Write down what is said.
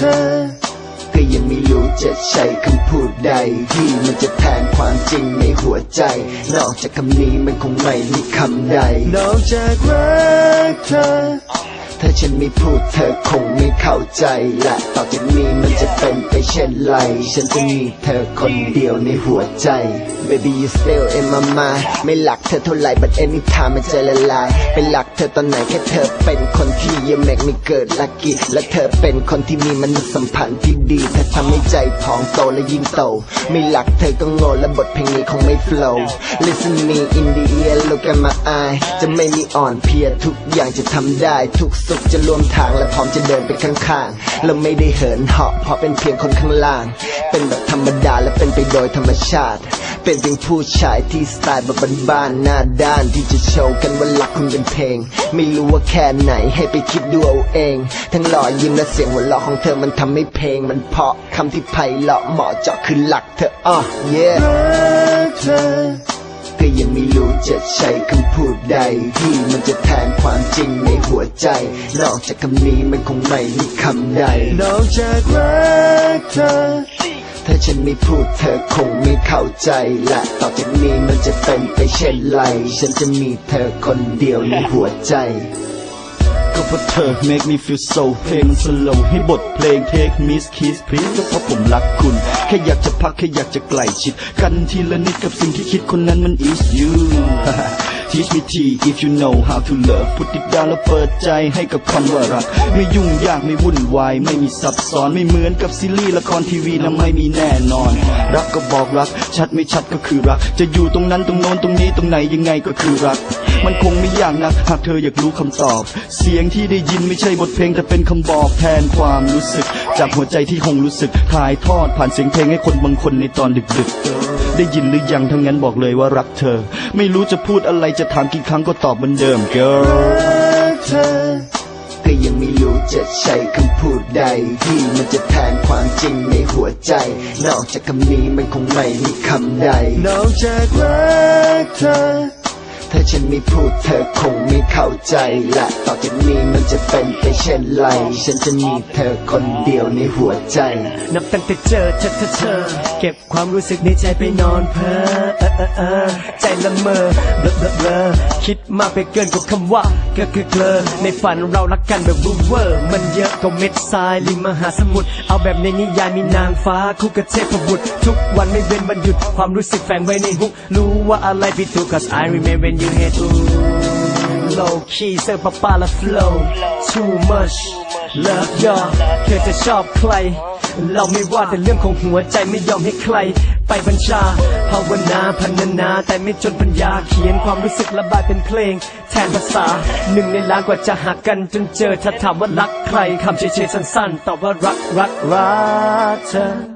ธอ ก็ยังไม่รู้จะใช้คำพูดใด ที่มันจะแทนความจริงในหัวใจ นอกจากคำนี้มันคงไม่มีคำใด นอกจากรักเธอ ถ้าฉันไม่พูดเธอคงไม่เข้าใจและต่อจากนี้มันจะเป็นไปเช่นไร ฉันจะมีเธอคนเดียวในหัวใจ Baby you still in my mind ไม่หลักเธอเท่าไหร่ but anytime มันจะละลายไปหลักเธอตอนไหนแค่เธอเป็นคนที่ยังแมกไม่เกิดลักกี้และเธอเป็นคนที่มีมนุษยสัมพันธ์ที่ดีเธอทำให้ใจพองโตและยิ่งโตไม่หลักเธอก็โง่และบทเพลงนี้คงไม่ flow Listen me in the ear look at my eye จะไม่มีอ่อนเพลียทุกอย่างจะทำได้ทุกสขจะรวมทางและพร้อมจะเดินไปข้างๆเราไม่ได้เหินเหาะเพราะเป็นเพียงคนข้างล่าง เป็นแบบธรรมดาและเป็นไปโดยธรรมชาติ เป็นเพียงผู้ชายที่สไตล์แบบบ้านๆหน้าด้านที่จะโชว์กันว่ารักคุณเป็นเพลง ไม่รู้ว่าแค่ไหนให้ไปคิดดูเอาเอง ทั้งหล่อยิ้มและเสียงหัวเราะของเธอมันทำให้เพลง มันเพาะคำที่ไพเราะเหมาะเจาะคือหลักเธออะ yeah ก็ยังไม่รู้จะใช้คำพูดใด ที่มันจะแทนความจริงในหัวใจ นอกจากคำนี้มันคงไม่มีคำใด นอกจากรักเธอ ถ้าฉันไม่พูดเธอคงไม่เข้าใจและต่อจากนี้มันจะเป็นไปเช่นไร ฉันจะมีเธอคนเดียวในหัวใจ เพราะเธอ make me feel so เพลงมันสโลว์ให้บทเพลง take miss kiss please ก็เพราะผมรักคุณ แค่อยากจะพัก แค่อยากจะใกล้ชิด กันทีละนิดกับสิ่งที่คิดคนนั้นมัน is you Teach me T if you know how to love put it down แล้วเปิดใจให้กับคำว่ารัก ไม่ยุ่งยากไม่วุ่นวาย ไม่มีซับซ้อนไม่เหมือนกับซีรีส์ละครทีวีนะไม่มีแน่นอน รักก็บอกรัก ชัดไม่ชัดก็คือรัก จะอยู่ตรงนั้นตรงโน้นตรงนี้ตรงไหนยังไงก็คือรัก มันคงไม่ยากนะหากเธออยากรู้คำตอบ เสียงที่ได้ยินไม่ใช่บทเพลงแต่เป็นคำบอกแทนความรู้สึก จากหัวใจที่คงรู้สึกถ่ายทอดผ่านเสียงเพลงให้คนบางคนในตอนดึกๆ ได้ยินหรือยังทั้งนั้นบอกเลยว่ารักเธอ ไม่รู้จะพูดอะไรจะถามกี่ครั้งก็ตอบเหมือนเดิม girl เธอก็ยังไม่รู้จะใช้คำพูดใด ที่มันจะแทนความจริงในหัวใจ นอกจากคำนี้มันคงไม่มีคำใด นอกจากรักเธอ ถ้าฉันไม่พูดเธอคงไม่เข้าใจและต่อจากนี้มันจะเป็นไปเช่นไร ฉันจะมีเธอคนเดียวในหัวใจ นับตั้งแต่เจอเธอเธอเธอเก็บความรู้สึกในใจไปนอนเพ้อเออเออเออใจละเมอเบลอเบลอเบลอคิดมากไปเกินกว่าคำว่าเก็คือเกลอในฝันเรารักกันแบบวูเวอร์ มันเยอะกว่าเม็ดทรายริมมหาสมุทรเอาแบบในนิยายมีนางฟ้าคู่กับเทพบุตรทุกวันไม่เว้นวันหยุดความรู้สึกแฝงไว้ในฮุกรู้ว่าอะไรผิดถูก cause I remember when you hate ooh low key เซอร์ปาปาและ flow too much love y o เธอจะชอบใคร เราไม่ว่าแต่เรื่องของหัวใจไม่ยอมให้ใคร ไปบัญชา ภาวนาพันนา แต่ไม่จนปัญญาเขียนความรู้สึกระบายเป็นเพลง แทนภาษาหนึ่งในล้านกว่าจะหากันจนเจอถ้าถามว่ารักใครคำเฉยๆสั้นๆตอบว่ารักรักรักเธอ